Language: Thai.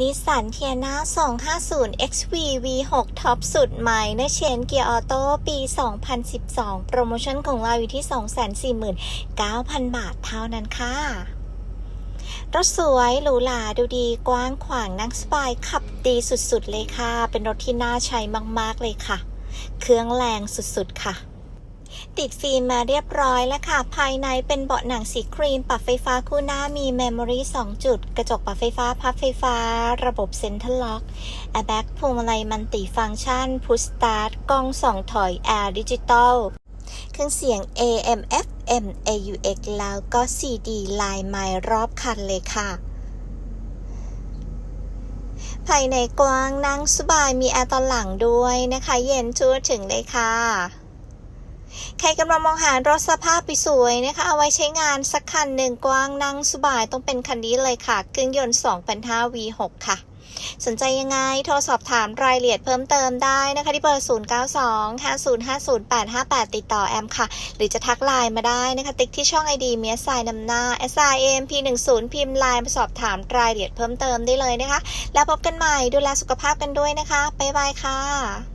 นิสสันเทียนา250 XV V6 ท็อปสุดใหม่ในเชนเกียร์ออโต้ปี 2012 โปรโมชั่นของเราอยู่ที่ 249,000 บาทเท่านั้นค่ะรถสวยหรูหราดูดีกว้างขวางนั่งสบายขับดีสุดๆเลยค่ะ เป็นรถที่น่าใช้มากๆเลยค่ะ เครื่องแรงสุดๆค่ะ ติดฟิล์มมาเรียบร้อยแล้วค่ะ ภายในเป็นเบาะหนังสีครีม ปรับไฟฟ้าคู่หน้ามีเมมโมรี่2จุด กระจกปรับไฟฟ้า พับไฟฟ้า ระบบเซ็นทรัลล็อกแอร์แบ็กพวงมาลัยมันติฟังก์ชันพุชสตาร์ทกล้องส่องถอยแอร์ดิจิตอลเครื่องเสียง AM FM AUX แล้วก็ CD ลายไม้รอบคันเลยค่ะ ภายในกว้างนั่งสบายมีแอร์ตอนหลังด้วยนะคะ เย็นทั่วถึงเลยค่ะ ใครกำลังมองหารถสภาพสวยนะคะ เอาไว้ใช้งานสักคันหนึ่งกว้างนั่งสบายต้องเป็นคันนี้เลยค่ะเครื่องยนต์ 2.5 V6 ค่ะ สนใจยังไงโทรสอบถามรายละเอียดเพิ่มเติมได้นะคะ ที่เบอร์ 0925050858 ติดต่อแอมค่ะ หรือจะทักไลน์มาได้นะคะ ติ๊กที่ช่อง ID เมียสายนำหน้า s i m p 1 0พิมพ์ไลน์มาสอบถามรายละเอียดเพิ่มเติมได้เลยนะคะ แล้วพบกันใหม่ดูแลสุขภาพกันด้วยนะคะบ๊ายบายค่ะ